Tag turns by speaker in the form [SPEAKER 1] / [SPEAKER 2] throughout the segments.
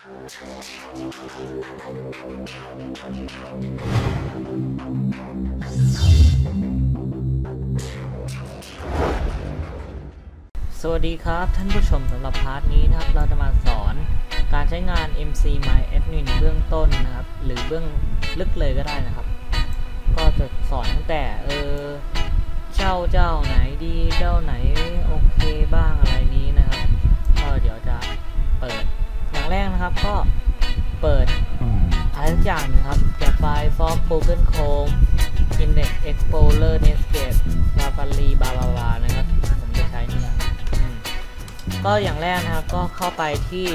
[SPEAKER 1] สวัสดีครับท่านผู้ชมสำหรับพาร์ทนี้นะครับ เราจะมาสอนการใช้งาน MC My Admin เบื้องต้นนะครับ หรือเบื้องลึกเลยก็ได้นะครับ ก็จะสอนตั้งแต่เออเจ้าเจ้าไหนดีเจ้าไหนโอเคบ้างอะไร แรกนะครับ ก็เปิดอะไรทุกอย่างนะครับจากไฟล์ Fog Google Chrome Index Explorer Netscape Safari บาบาบานะครับ ผมจะใช้เนี่ยอืมก็อย่างแรกนะครับก็เข้าไปที่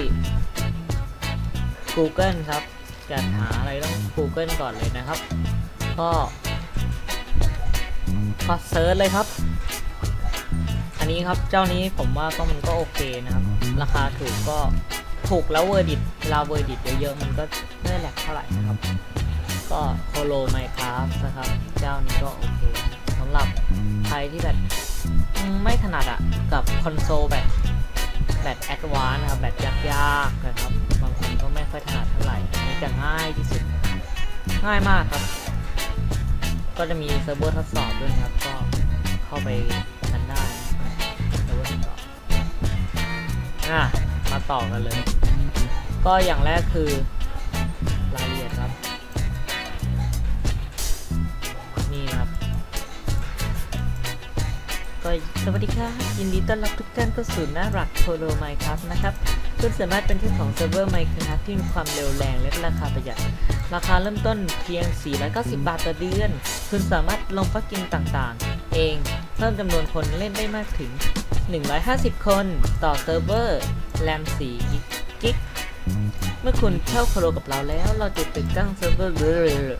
[SPEAKER 1] Google ครับจะหาอะไรต้อง Google ก่อนเลยนะครับ ก็ก็เซิร์ชเลยครับ อันนี้ครับเจ้านี้ผมว่าก็มันก็โอเคนะครับ ราคาถูกก็ ถูกแล้วเวอร์ดิตเวลาเวอร์ดิตเยอะๆมันก็ไม่ได้แหลกเท่าไหร่นะครับ ก็โคโลไมคราฟนะครับ เจ้านี้ก็โอเคสำหรับใครที่แบบไม่ถนัดอะกับคอนโซลแบบแบบแอดวานนะครับแบบยากๆนะครับ บางคนก็ไม่ค่อยถนัดเท่าไหร่อันนี้จะง่ายที่สุด ง่ายมากครับ ก็จะมีเซิร์ฟเวอร์ทดสอบด้วยนะครับ ก็เข้าไปกันได้เซิร์ฟเวอร์ทดสอบอะ มาต่อกันเลย ก็อย่างแรกคือรายละเอียดครับ นี่นะครับ ก็สวัสดีค่ะยินดีต้อนรับทุกท่านเข้าสู่หน้ารักโทโรไมครับนะครับคุณสามารถเป็นเจ้าของเซิร์ฟเวอร์ไมครับที่มีความเร็วแรงและราคาประหยัดราคาเริ่มต้นเพียง 490 บาทต่อเดือน คุณสามารถลงปลั๊กอินต่างๆ เอง เพิ่มจำนวนคนเล่นได้มากถึง 150 คนต่อเซิร์ฟเวอร์แรม4กิก เมื่อคุณเข้าโคโรกับเราแล้ว เราจะติดตั้งเซิร์ฟเวอร์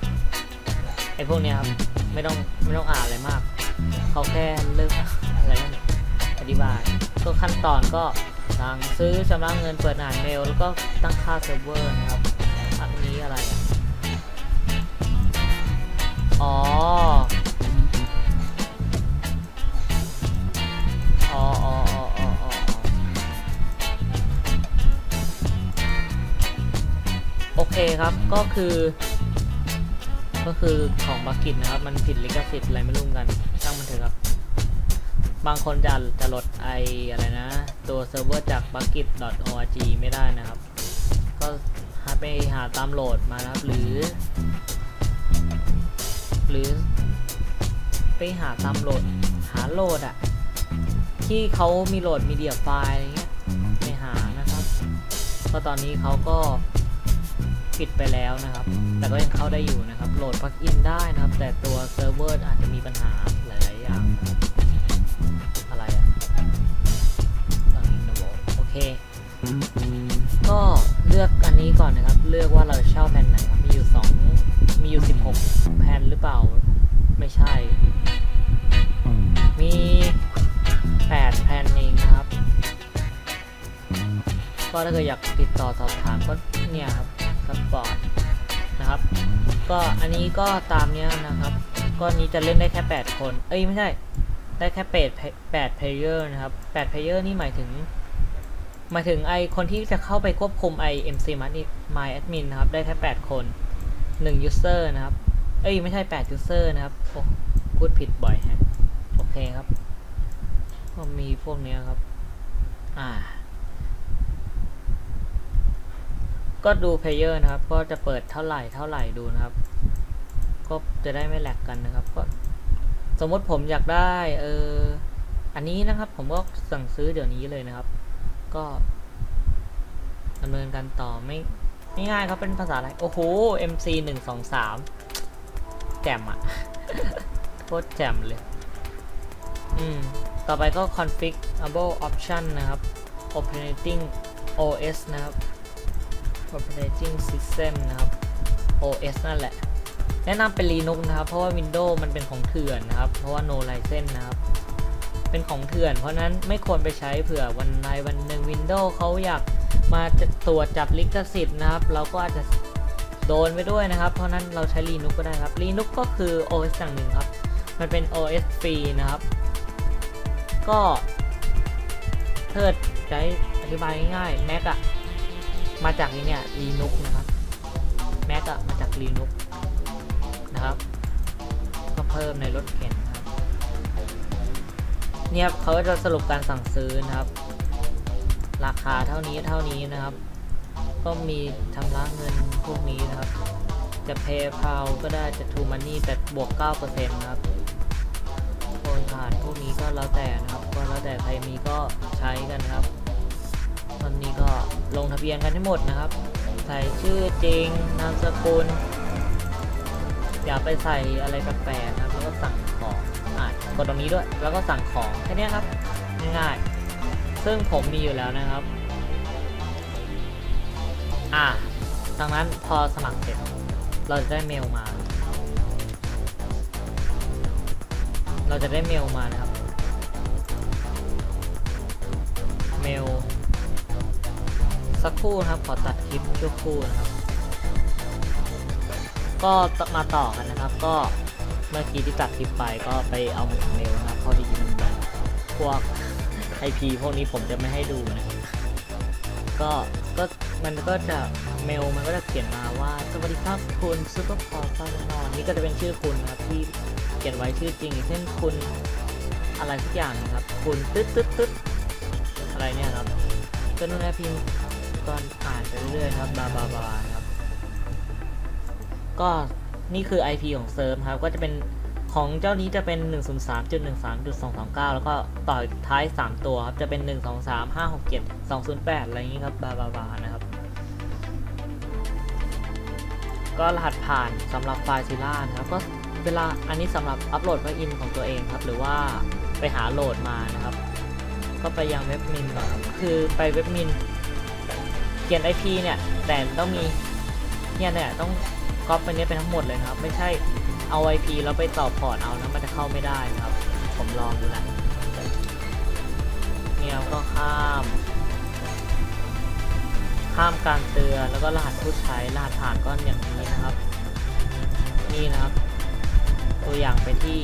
[SPEAKER 1] ไอพวกเนี้ยครับ ไม่ต้องไม่ต้องอ่านอะไรมาก เขาแค่เลิกอะไรนั่นอธิบายก็ขั้นตอนก็สั่งซื้อชำระเงินเปิดอ่านเมล แล้วก็ตั้งค่าเซิร์ฟเวอร์นะครับ อันนี้อะไรอ๋อ โอเคครับก็คือ ก็คือของบักกิตนะครับ มันผิดลิขสิทธิ์อะไรไม่รู้เหมือนกันช่างมันเถอะครับ บางคนจะจะลดไออะไรนะ ตัวเซิร์ฟเวอร์จาก bucket.org ไม่ได้นะครับ ก็หาไปหาตามโหลดมานะครับ หรือ หรือ ไปหาตามโหลดหาโหลดอะที่เขามีโหลดมีเดียไฟล์อะไรเงี้ยไปหานะครับ ก็ตอนนี้เขาก็ ปิดไปแล้วนะครับ แต่ก็ยังเข้าได้อยู่นะครับ โหลดปลั๊กอินได้นะครับ แต่ตัวเซิร์ฟเวอร์อาจจะมีปัญหาหลายๆอย่างนะครับอะไรอะลองอินโนโอเค ก็เลือกอันนี้ก่อนนะครับ เลือกว่าเราเช่าแผ่นไหนครับ มีอยู่สองมีอยู่ 16 แผ่นหรือเปล่า ไม่ใช่ มี 8 แผ่นเองนะครับ ก็ถ้าเกิดอยากติดต่อสอบถามก็เนี่ยครับ สปอร์ตนะครับ ก็อันนี้ก็ตามเนี้ยนะครับ ก็นี้จะเล่นได้แค่ 8 คน เอ้ยไม่ใช่ ได้แค่8 8 player นะครับ8 player นี่หมายถึง หมายถึงไอคนที่จะเข้าไปควบคุมไอ MC My Admin นะครับ ได้แค่ 8 คน 1 user นะครับ เอ้ยไม่ใช่ 8 user นะครับ โอ้พูดผิดบ่อยฮะ โอเคครับ ก็มีพวกเนี้ยครับ อ่า ก็ดู player นะครับ ก็จะเปิดเท่าไหร่เท่าไหร่ดูนะครับ ก็จะได้ไม่แหลกกันนะครับ ก็สมมติผมอยากได้เอออันนี้นะครับ ผมก็สั่งซื้อเดี๋ยวนี้เลยนะครับ ก็ดำเนินการต่อไม่ไม่ง่ายครับเป็นภาษาอะไร โอ้โห MC หนึ่งสองสามแจ่มอะโคตรแจ่มเลย อืม ต่อไปก็ configurable option นะครับ operating OS นะครับ operating system นะครับ OS นั่นแหละ แนะนำเป็น Linux นะครับ เพราะว่า Windows มันเป็นของเถื่อนนะครับ เพราะว่า no license นะครับ เป็นของเถื่อน เพราะนั้นไม่ควรไปใช้เผื่อวันใดวันหนึ่ง Windows เขาอยากมาตรวจจับลิขสิทธิ์นะครับ เราก็อาจจะโดนไปด้วยนะครับ เพราะนั้นเราใช้ Linux ก็ได้ครับ Linux ก็คือ OS อย่างหนึ่งครับ มันเป็น OS ฟรีนะครับ ก็เทิดใช้อธิบายง่ายๆ Mac อะ มาจากนี่เนี่ย Linux นะครับแม็กอะมาจาก Linux นะครับ ก็เพิ่มในรถเข็นนะครับ เนี่ยเขาจะสรุปการสั่งซื้อนะครับ ราคาเท่านี้เท่านี้นะครับ ก็มีชำระเงินพวกนี้นะครับ จะ PayPal ก็ได้จะ True Money แต่บวก 9%นะครับโอนผ่านพวกนี้ก็แล้วแต่นะครับ ก็แล้วแต่ใครมีก็ใช้กันครับ ตอนนี้ก็ลงทะเบียนกันให้หมดนะครับ ใส่ชื่อจริงนามสกุล อย่าไปใส่อะไรแปลกๆนะครับ แล้วก็สั่งของอ่ากดตรงนี้ด้วย แล้วก็สั่งของแค่นี้ครับ ง่ายๆ ซึ่งผมมีอยู่แล้วนะครับ อ่าดังนั้นพอสมัครเสร็จ เราจะได้เมลมา เราจะได้เมลมานะครับ เมล สักครู่นะครับ ขอตัดคลิปชั่วครู่นะครับ ก็มาต่อกันนะครับ ก็เมื่อกี้ที่ตัดคลิปไปก็ไปเอามาจากเมลนะครับพอดีมันเป็นพวก IP พวกนี้ผมจะไม่ให้ดูนะก็ก็มันก็จะเมลมันก็จะเขียนมาว่าสวัสดีครับคุณซูเปอร์พอร์ตนอนนี่ก็จะเป็นชื่อคุณนะครับที่เขียนไว้ชื่อจริงเช่นคุณอะไรสักอย่างนะครับ คุณตึ๊ดตึ๊ดตึ๊ดอะไรเนี่ยครับก็นู่นนะพิมพ์ ตอนอ่านไปเรื่อยๆครับบาบาบาครับ ก็นี่คือ IP ของเซิร์ฟครับ ก็จะเป็นของเจ้านี้จะเป็น 103.13.229แล้วก็ต่อท้าย 3 ตัวครับ จะเป็น 1 2 3 5 6 7 208 อะไรอย่างนี้ครับ บาบาบานะครับ ก็รหัสผ่านสำหรับไฟล์ซิล่านะครับ ก็เวลาอันนี้สำหรับอัปโหลดไฟล์อินของตัวเองครับ หรือว่าไปหาโหลดมานะครับ ก็ไปยังเว็บมินก่อนครับคือไปเว็บมิน เขียน IP เนี่ยแต่ต้องมีเนี่ยเนี่ยต้องก๊อปไปเนี้ยเป็นทั้งหมดเลยนะครับ ไม่ใช่เอา IP แล้วไปต่อพอร์ตเอานะมันจะเข้าไม่ได้ครับ ผมลองดูนะเนี่ยก็ข้ามข้ามการเตือนแล้วก็รหัสผู้ใช้รหัสผ่านก็อย่างนี้นะครับ นี่นะครับ ตัวอย่างไปที่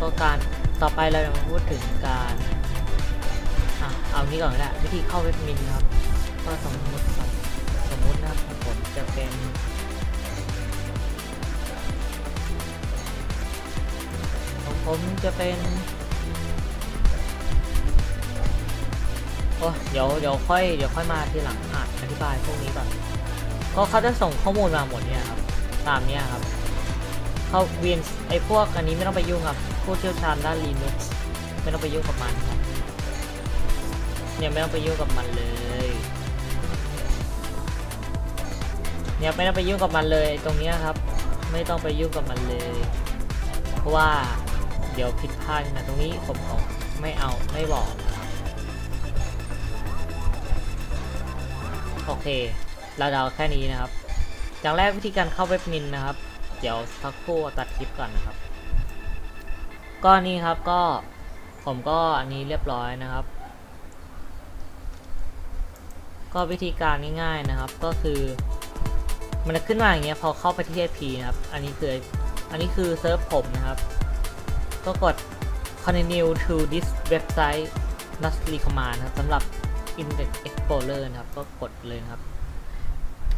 [SPEAKER 1] ก็การต่อไปเราจะมาพูดถึงการ อะเอานี้ก่อนก็ได้วิธีเข้าเว็บมินครับก็สมมติสมมตินะครับผมจะเป็นของผมจะเป็นโอ้เดี๋ยวเดี๋ยวค่อยเดี๋ยวค่อยมาทีหลังอ่านอธิบายพวกนี้ก่อนก็เขาจะส่งข้อมูลมาหมดเนี่ยครับ ตามเนี้ยครับเขาเวียนไอพวกอันนี้ไม่ต้องไปยุ่งครับผู้เชี่ยวชาญด้าน Linux ไม่ต้องไปยุ่งกับมันครับ เนี่ยไม่ต้องไปยุ่งกับมันเลย เนี่ยไม่ต้องไปยุ่งกับมันเลยตรงนี้ครับ ไม่ต้องไปยุ่งกับมันเลย เพราะว่าเดี๋ยวผิดพลาดนะตรงนี้ผมขอไม่เอาไม่บอกครับโอเค เราเดาแค่นี้นะครับอย่างแรกวิธีการเข้าเว็บมินนะครับ เดี๋ยวสักครู่ตัดคลิปก่อนนะครับ ก็นี่ครับก็ผมก็อันนี้เรียบร้อยนะครับ ก็วิธีการง่ายๆนะครับ ก็คือมันจะขึ้นมาอย่างเงี้ยพอเข้าไปที่ IP นะครับ อันนี้คืออันนี้คือเซิร์ฟผมนะครับ ก็กด continue to this website not recommend นะครับสำหรับ Internet Explorer นะครับ ก็กดเลยนะครับ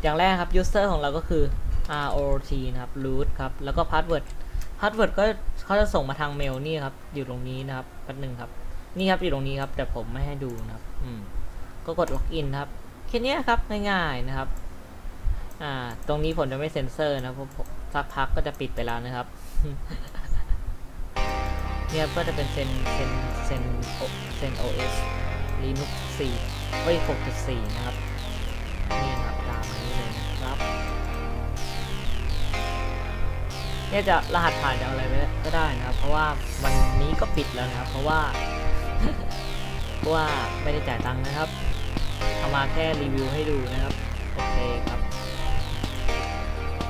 [SPEAKER 1] อย่างแรกครับ user ของเราก็คือ root นะครับ root ครับ แล้วก็ password password ก็เขาจะส่งมาทางเมลนี่ครับ อยู่ตรงนี้นะครับแป๊บนึงครับ นี่ครับอยู่ตรงนี้ครับ แต่ผมไม่ให้ดูนะครับ อืม ก็กด login ครับ แค่นี้ครับง่ายๆนะครับอ่าตรงนี้ผมจะไม่เซ็นเซอร์นะเพราะผมสักพักก็จะปิดไปแล้วนะครับเนี่ยก็จะเป็นเซนเซนเซนโอเซนโอเอส Linux 4เอ้ย6.4นะครับนี่นะครับตามนี้เลยนะครับเนี่ยจะรหัสผ่านจะเอาอะไรไปก็ได้นะครับ เพราะว่าวันนี้ก็ปิดแล้วนะครับ เพราะว่า เพราะว่าไม่ได้จ่ายตังค์นะครับ เอามาแค่รีวิวให้ดูนะครับ โอเคครับ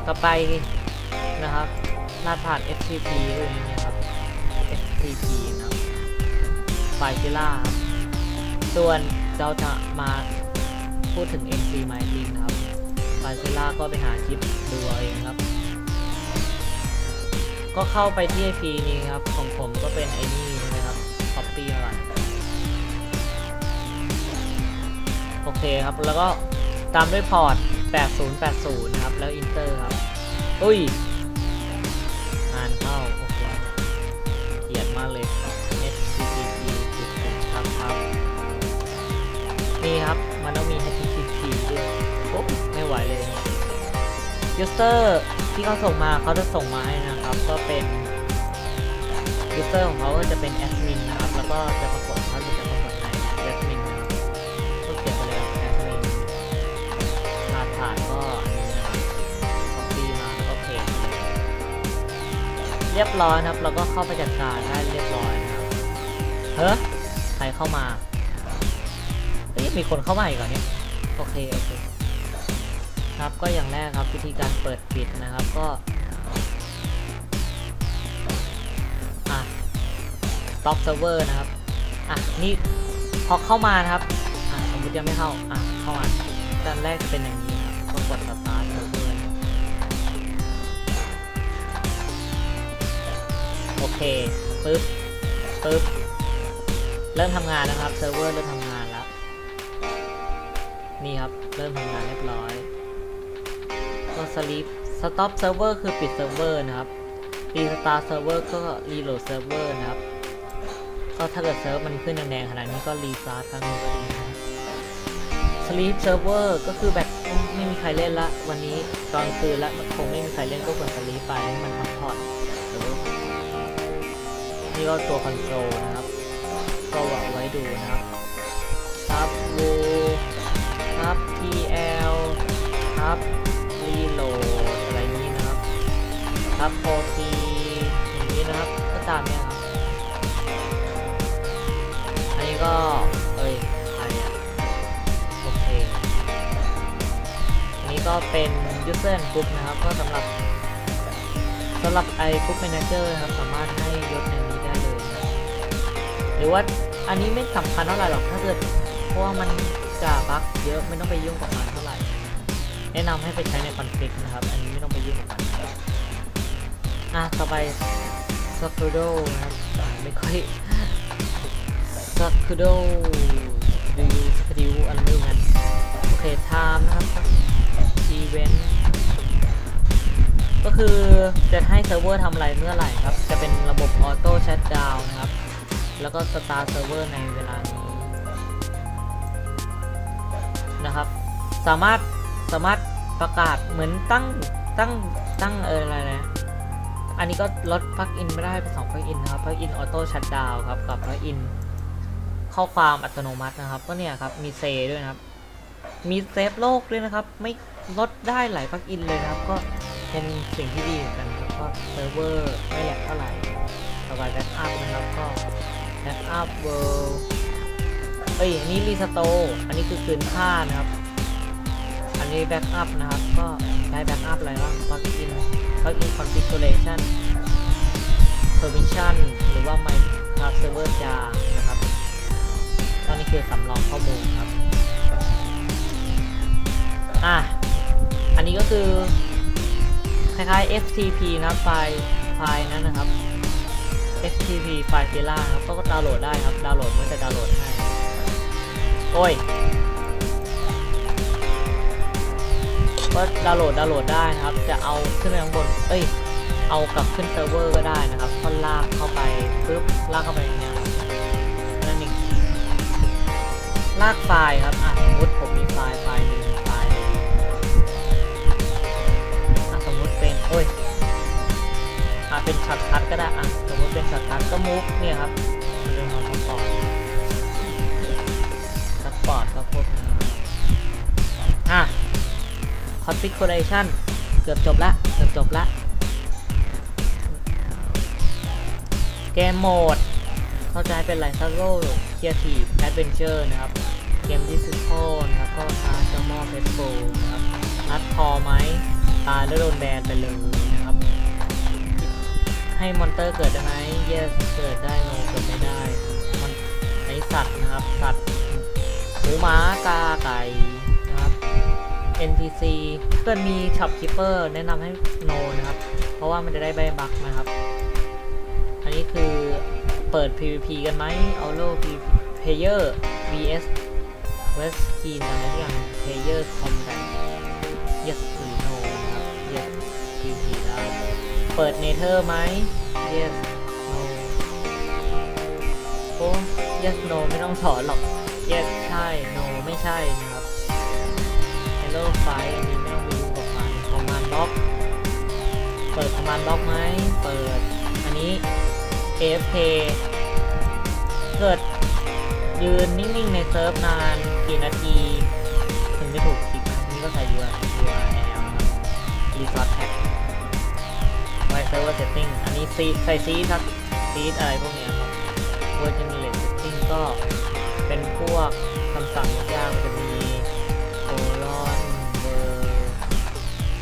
[SPEAKER 1] ต่อไปนะครับรหัสผ่าน FTP ด้วยนะครับ FTP นะครับไฟซิล่าส่วนเราจะมาพูดถึง MC My Link นะครับไฟซิล่าก็ไปหาคลิปดูเอาเองครับ ก็เข้าไปที่ IP นี้ครับ ของผมก็เป็นไอ้นี่ใช่ไหมครับ Copy อะไร เคครับ แล้วก็ตามด้วยพอร์ต 8080 นะครับ แล้วอินเตอร์ครับ อุ้ยงานเข้า โอ้โหเกลียดมากเลย HTTP จุดครับครับนี่ครับ มันต้องมี HTTP ด้วย โอ้ไม่ไหวเลย user ที่เขาส่งมาเขาจะส่งมาให้นะครับ ก็เป็น user ของเขาก็จะเป็นแอดมินนะครับ แล้วก็จะปรากฏเขาจะ เรียบร้อยครับ เราก็เข้าไปจัดการได้เรียบร้อยนะครับเฮ้ยใครเข้ามาเฮ้ยมีคนเข้ามาอีกเหรอเนี่ยโอเคโอเคครับก็อย่างแรกครับวิธีการเปิดปิดนะครับก็อะ stop server นะครับอะนี่พอเข้ามานะครับอะสมมติยังไม่เข้าอะเข้ามาด้านแรกจะเป็นอย่าง เคปึ๊บปึ๊บเริ่มทำงานนะครับเซิร์ฟเวอร์เริ่มทำงานแล้ว นี่ครับ เริ่มทำงานเรียบร้อยก็ sleep stop server คือปิดเซิร์ฟเวอร์นะครับ restart server ก็ reload server นะครับ ก็ถ้าเกิดเซิร์ฟมันขึ้นแดงๆขนาดนี้ก็ restart ครั้งหนึงก็ดีนะครับ sleep server ก็คือแบบไม่มีใครเล่นละ วันนี้ตอนคืนละมันคงไม่มีใครเล่นก็กด sleep ไปให้มันพักผ่อน นี่ก็ตัวคอนโซลนะครับ ก็วางไว้ดูนะครับทับ w ทับ tl ทับ reload อะไรนี้นะครับทับ ot อย่างนี้นะครับ ก็ตามเนี้ยครับ อันนี้ก็ เอ้ยอะไรอะโอเค อันนี้ก็เป็น user and group นะครับ ก็สำหรับสำหรับไอ้ group manager นะครับ สามารถให้ยศใน หรือว่าอันนี้ไม่สำคัญเท่าไหร่หรอกถ้าเกิดเพราะว่ามันจะบั๊กเยอะไม่ต้องไปยุ่งกับมันเท่าไหร่ แนะนำให้ไปใช้ในคอนฟ lict นะครับ อันนี้ไม่ต้องไปยุ่งกับมันอะต่อไป s a k u d o นะครับไม่ค่อย s a k u d o ดูสกิลอะไรไม่รู้กันโอเค time นะครับ event ก็คือจะให้เซิร์ฟเวอร์ทำอะไรเมื่อไหร่ครับ จะเป็นระบบออโต้ชั d ดาว แล้วก็ start server ในเวลานี้นะครับ สามารถสามารถประกาศเหมือนตั้งตั้งตั้งเอออะไรนะอันนี้ก็ลดปลั๊กอินไม่ได้เป็นสองปลั๊กอินนะครับปลั๊กอินออโต้ชั d ดาวครับกับปลั๊กอินข้อความอัตโนมัตินะครับ ก็เนี่ยครับมีเซด้วยนะครับ มีเซฟโลกด้วยนะครับ ไม่ลดได้หลายปลั๊กอินเลยนะครับ ก็เป็นสิ่งที่ดีเหมือนกันครับก็เซิร์ฟเวอร์ไม่แหลกเท่าไหร่ต่อไปแบ็กอัพนะครับก็ แบ็กอัพเวิลด์เอ้ย อันนี้รีสโตอันนี้คือคืนค่านะครับ อันนี้แบ็กอัพนะครับ ก็ได้แบ็กอัพอะไรบ้างปลั๊กอินปลั๊กอินคอนฟิกเรชันเพอร์มิชันหรือว่า My Cloud Server jar นะครับตอนนี้คือสำรองข้อมูลครับ อะ อันนี้ก็คือ คล้ายๆ FTP นะไฟล์ไฟล์นั้นนะครับ FTP ไฟล์ Fila ครับ ก็ดาวน์โหลดได้ครับ ดาวน์โหลดเมื่อจะดาวน์โหลดให้ โอ้ย ก็ดาวน์โหลด ดาวน์โหลดได้ครับ จะเอาขึ้นไปข้างบน เอ้ย เอากลับขึ้นเซิร์ฟเวอร์ก็ได้นะครับก็ลากเข้าไปปึ๊บ ลากเข้าไปอย่างเงี้ยนั่นเองลากไฟล์ครับ อะสมมติผมมีไฟล์ไฟล์หนึ่งไฟล์อะสมมติเป็น โอ้ย อะเป็นช็อตคัทก็ได้ อะ เป็นช็อตคัทก็มูฟเนี่ยครับมันจะทำสปอร์ตสปอร์ตก็พวกอะ configuration เกือบจบละเกือบจบละเกมโหมด เข้าใจเป็นไรซักโร่เคียร์ทีแอดเวนเจอร์นะครับ เกมดิจิทัลนะครับ ก็คาร์จมอเพชรโฟนะครับนัดพอไหม ตายแล้วโดนแบนไปเลย ให้มอนเตอร์เกิดได้ไหม yes เกิดได้ no เกิดไม่ได้มันในสัตว์นะครับ สัตว์หมูหมากาไก่นะครับ NPC เพื่อนมี shopkeeper แนะนำให้ no นะครับ เพราะว่ามันจะได้ใบบักนะครับ อันนี้คือเปิด PVP กันไหมเอาโล PVP player vs West Key อะไรทุกอย่าง Player Combat เปิด Nether ไหม Yes No โอ้ Yes No ไม่ต้องถอนหรอก Yes ใช่ No ไม่ใช่นะครับ Hello File อันนี้ไม่ต้องไปยุ่งกับมัน Command Block เปิด Command Block ไหม เปิด อันนี้ AFK เกิดยืนนิ่ง ๆ ในเซิร์ฟนานกี่นาที ถึงจะถูกคิกนะนี่ก็ใส่ URL นะครับ Resort Tag ไว้ Server Setting อันนี้ซีใส่ซีสักซีดอะไรพวกเนี้ยครับ Version Relate Setting ก็เป็นพวกคำสั่งยากมันจะมี colon ver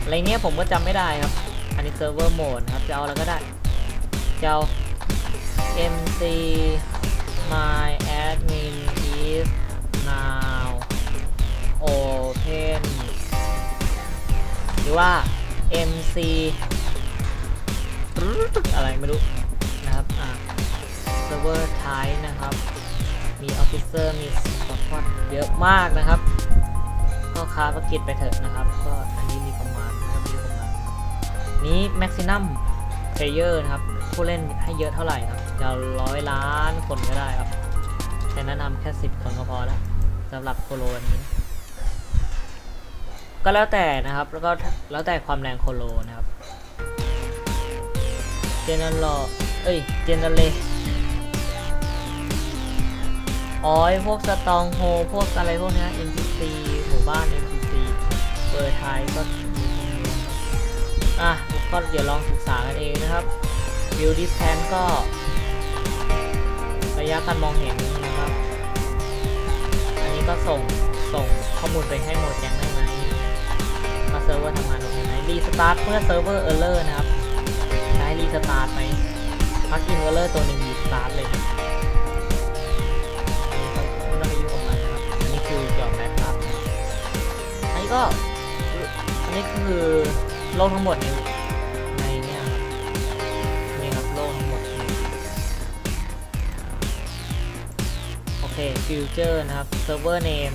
[SPEAKER 1] อะไรเนี้ยผมก็จำไม่ได้ครับ อันนี้ Server Mode นะครับจะเอาอะไรก็ได้จะเอา mc my admin is now open หรือว่า mc อะไรไม่รู้นะครับอ่า server type นะครับ มี officer มี support เยอะมากนะครับก็ค้าประกิจไปเถอะนะครับ ก็อันนี้มีประมาณนะครับมีประมาณนี้ maximum player นะครับ ผู้เล่นให้เยอะเท่าไหร่ครับจะร้อยล้านคนก็ได้ครับ แต่แนะนำแค่สิบคนก็พอแล้วสำหรับโคโลนี้ ก็แล้วแต่นะครับ แล้วก็แล้วแต่ความแรงโคโลนะครับ เจเนอเรลเอ้ย เจเนเรอ๋อไอ้พวกสตองโฮ พวกอะไรพวกนี้ NPC หมู่บ้าน NPC เบอร์ไทยก็อะก็เดี๋ยวลองศึกษากันเองนะครับวิวดิสแทนก็ ระยะการมองเห็นนะครับ อันนี้ก็ส่งส่งข้อมูลไปให้โมแจงได้ไหมว่าเซิร์ฟเวอร์ทำงานโอเคไหมรีสตาร์ทเมื่อเซิร์ฟเวอร์เออร์เลอร์นะครับ รีสตาร์ทไหมพักอินเออร์เลอร์ตัวหนึ่งรีสตาร์ทเลยนะอันนี้ก็ไม่ต้องไปยุ่งกับมันนะครับอันนี้คือหยอดแบ็กอัพอันนี้ก็ อันนี้คือโลกทั้งหมดในในเนี่ยครับนี่ครับโลกทั้งหมด โอเคฟิวเจอร์นะครับเซิร์ฟเวอร์เนม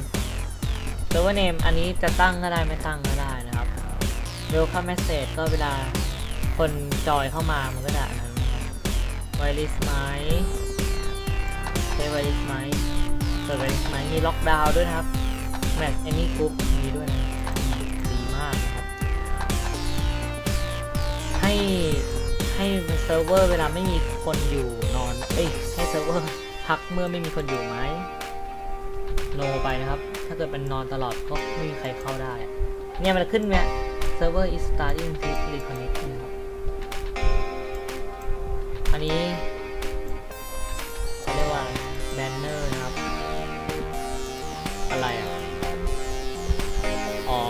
[SPEAKER 1] เซิร์ฟเวอร์เนมอันนี้จะตั้งก็ได้ไม่ตั้งก็ได้นะครับ Welcome Message ก็เวลา คนจอยเข้ามามันก็จะอันนั้นะไวริสไหมใช้ไวริสไหมเปิดไวริสไหมมีล็อกดาวน์ด้วยนะครับ Match Any Group มีด้วยนะดีมากนะครับ ให้ให้เซิร์ฟเวอร์เวลาไม่มีคนอยู่นอน เอ้ยให้เซิร์ฟเวอร์พักเมื่อไม่มีคนอยู่ไหมโนไปนะครับ ถ้าเกิดเป็นนอนตลอดก็ไม่มีใครเข้าได้ เนี่ยมันขึ้นเนี่ย server is starting to reconnect นะครับอั นนี้เขาเรียกว่า banner นะครับ อะไรอะ อ๋อ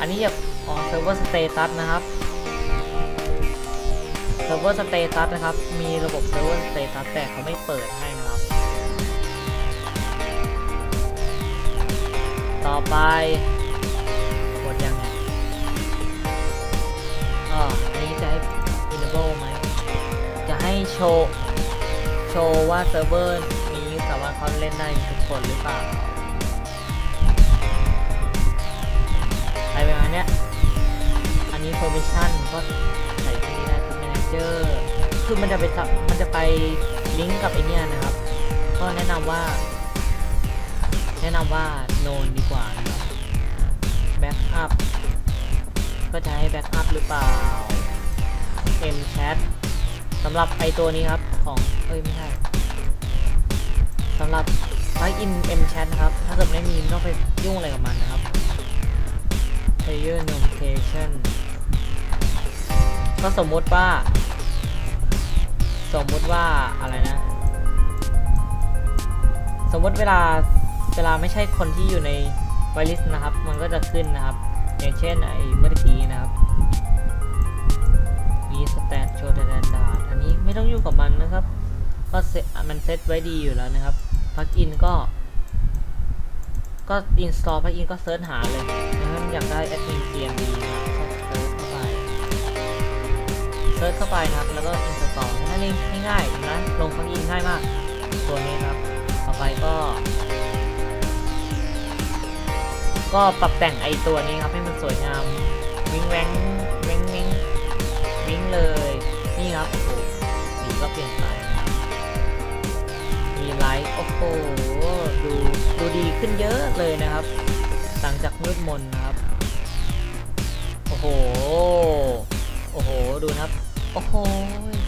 [SPEAKER 1] อันนี้อยากอ๋อ server status นะครับเซิร์ฟเวอร์สเตตัสนะครับ มีระบบเซิร์ฟเวอร์สเตตัสแต่เขาไม่เปิดให้นะครับ ต่อไป โชว์โชว์ว่าเซิร์ฟเวอร์นี้สามารถเข้าเล่นได้ทุกคนหรือเปล่าอะไรประมาณเนี้ยอันนี้ permission ก็ใส่ที่นี่ได้คือ manager คือมันจะไปมันจะไปลิงก์กับไอเนี้ยนะครับ ก็แนะนำว่า แนะนำว่า known ดีกว่านะครับ backup ก็จะให้ backup หรือเปล่า m chat สำหรับไอตัวนี้ครับของเอ้ยไม่ใช่สำหรับ plugin m chat นะครับ ถ้าเกิดไม่มีต้องไปยุ่งอะไรกับมันนะครับ player notification ก็สมมติว่า สมมติว่าอะไรนะ สมมติเวลาเวลาไม่ใช่คนที่อยู่ในไวลิสนะครับ มันก็จะขึ้นนะครับ อย่างเช่นไอ้เมื่อกี้นะครับมีสแตนโชว์แตนดา ไม่ต้องยุ่งกับมันนะครับ ก็เซตมันเซตไว้ดีอยู่แล้วนะครับพักอินก็ ก็อินสตอลพักอินก็เซิร์ชหาเลยนะครับอยากได้แอดมิน CMD นะครับก็เซิร์ชเข้าไปเซิร์ชเข้าไปครับแล้วก็อินสตอลนั่นเองง่ายๆนะลงพักอินง่ายมาก ตัวนี้ครับต่อไปก็ ก็ปรับแต่งไอตัวนี้ครับให้มันสวยงามวิ้งแวงเม้งเม้งวิ้งเลยนี่ครับโอ้ ก็เปลี่ยนไปมีไลท์โอ้โหดูดูดีขึ้นเยอะเลยนะครับ หลังจากมืดมนนะครับโอ้โหโอ้โหดูนะครับโอ้โห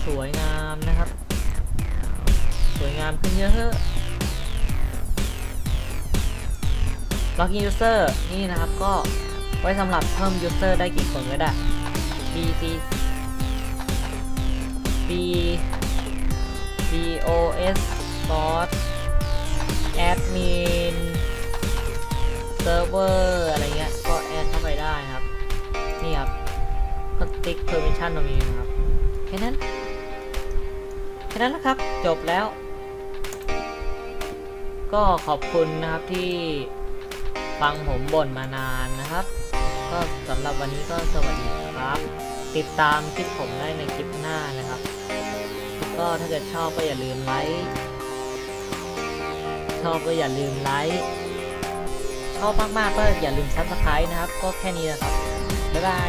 [SPEAKER 1] สวยงามนะครับ สวยงามขึ้นเยอะ Login User นี่นะครับก็ไว้สำหรับเพิ่ม User ได้กี่คนก็ได้ B C B B O S Boss Admin Server อะไรเงี้ย ก็แอดเข้าไปได้ครับ นี่ครับก็ติ๊ก permission ตรงนี้นะครับ แค่นั้น แค่นั้นนะครับ จบแล้ว ก็ขอบคุณนะครับที่ฟังผมบ่นมานานนะครับ ก็สำหรับวันนี้ก็สวัสดีครับ ติดตามคลิปผมได้ในคลิปหน้านะครับ ก็ถ้าเกิดชอบก็อย่าลืมไลค์ ชอบก็อย่าลืมไลค์ ชอบมากๆก็อย่าลืมซับสไครต์นะครับ ก็แค่นี้นะครับ บ๊ายบาย